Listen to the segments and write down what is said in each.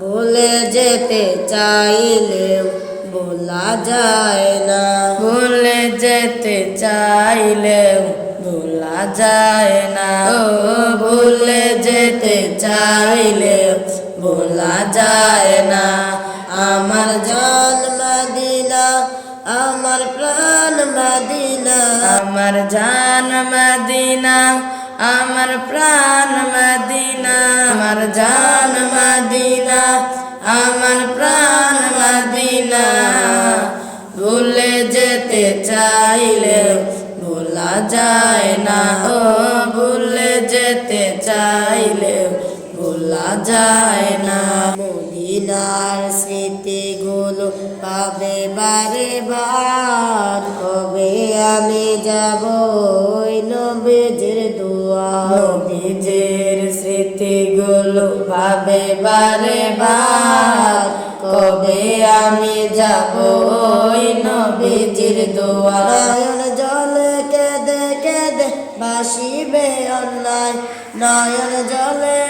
ভুলে যেতে চাইলেও বলা যায় না। ভুলে যেতে চাইলেও ভোলা যায় না। ও ভুলে যেতে চাইলেও ভোলা যায় না। আমার জান মদিনা, আমার প্রাণ মদিনা। আমার জান মদিনা আমার প্রাণ মদিনা, আমার জান মদিনা, আমার প্রাণ মদিনা। ভুলে যেতে চাইলে ভোলা যায় না, ও ভুলে যেতে চাইলে ভোলা যায় না। মদিনার স্মৃতিগুলো পাবে বারে বার কবে আমি যাব নবীজির দুয়ার নবীজের স্মৃতিগুলো ভাবে বারে বার। কবে আমি যাব ওই নবীজির দোয়ার? জলে কেঁদে কেঁদে বাসিবে অন্যায়। নয়ন জলে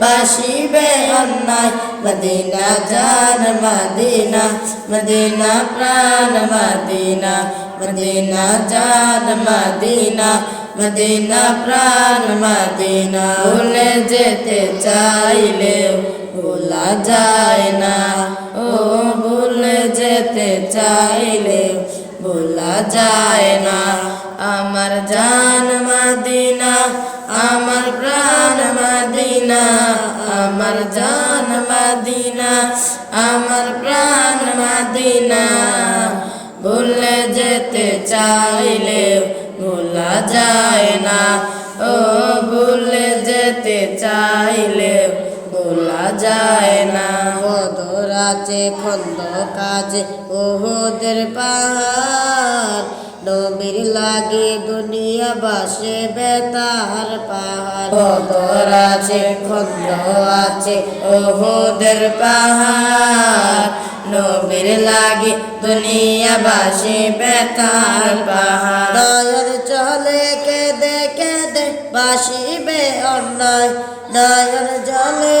বাসিবে অন্যায়, মদিনা জান মদিনা মদিনা প্রাণ, মদিনা মদিনা জান মদিনা মদিনা প্রাণ, মদিনা। ভুলে যেতে চাইলে ভোলা যায় না। ও ভুলে যেতে চাইলে ভোলা যায় না। আমার জান মদিনা, আমার প্রাণ মদিনা। আমার জান মদিনা, আমার প্রাণ মদিনা। ভুলে যেতে চাইলে ভোলা যায় না। ও ভুলে যেতে চাইলে ভোলা যায় না। বদর আছে খন্দ কাজে ওহদের পাহাড় নবীর লাগে দুনিয়া বাসে বেতার পাহাড় বদর আছে খন্দ আছে ওহদের পাহাড় নবীর লাগে দুনিয়া বাসি বেতার পাহাড় চলে কেঁদে কেঁদে বাসিবে অন্যায় নয়ন জলে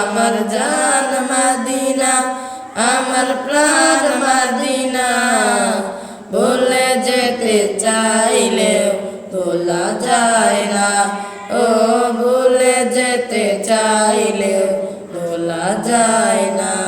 আমার জান মাদিনা, আমার প্রাণ মাদিনা। ভুলে যেতে চাইলে ভোলা যায় না। ও ভুলে যেতে চাইলে ভোলা যায় না।